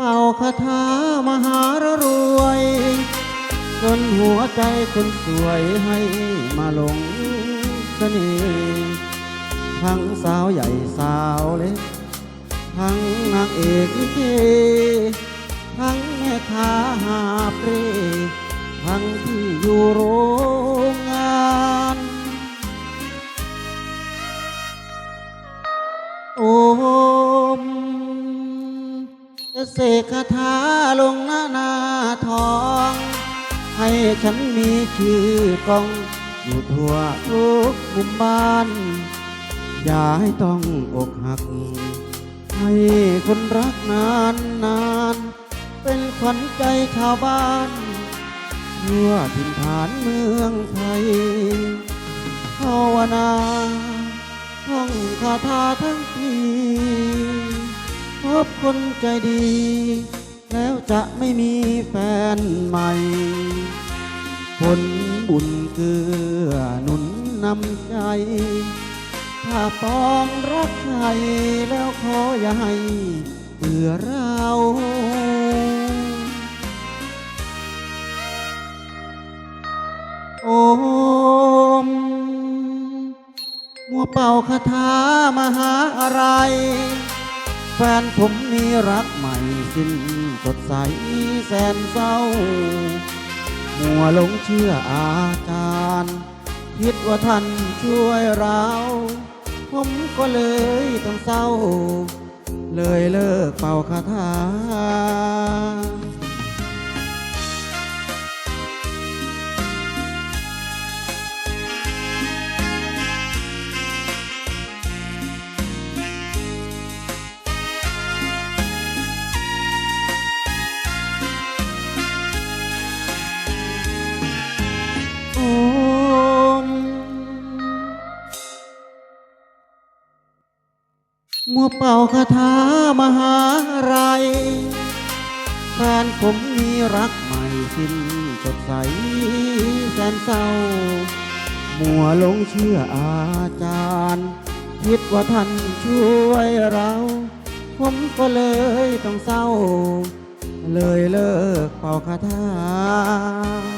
เป่าคาถามหารรวย จนหัวใจคนสวยให้มาหลงเสน่ห์ทั้งสาวใหญ่สาวเล็ก ทั้งนางเอกลิเกทั้งแม่ค้าหาเปรทั้งที่อยู่โรง จะเสกคาถาลงหน้าหน้าทอง ให้ฉันมีชื่อกอง อยู่ทั่วทุกมุมบ้าน อย่าให้ต้องอกหัก ให้คนรักนานนาน เป็นขวัญใจชาวบ้านทั่วถิ่นฐานเมืองไทยภาวนาท่องคาถาทั้งป บคนใจดี แล้วจะไม่มีแฟนใหม่ ผลบุญเกื้อหนุนนำใจ ถ้าปองรักใครแล้วขออย่าให้เบื่อเราโอม มัวเป่าคาถามหาอะไร แฟนผมมีรักใหม่สิ้นสดใสแสนเศร้า มัวหลงเชื่ออาจารย์คิดว่าท่านช่วยเรา ผมก็เลยต้องเศร้า เลยเลิกเป่าคาถา มัวเป่าคาถามหาไรแฟนผมมีรักใหม่สิ้นสดใสแสนเศร้า มัวหลงเชื่ออาจารย์ คิดว่าท่านช่วยเรา ผมก็เลยต้องเศร้า เลยเลิกเป่าคาถา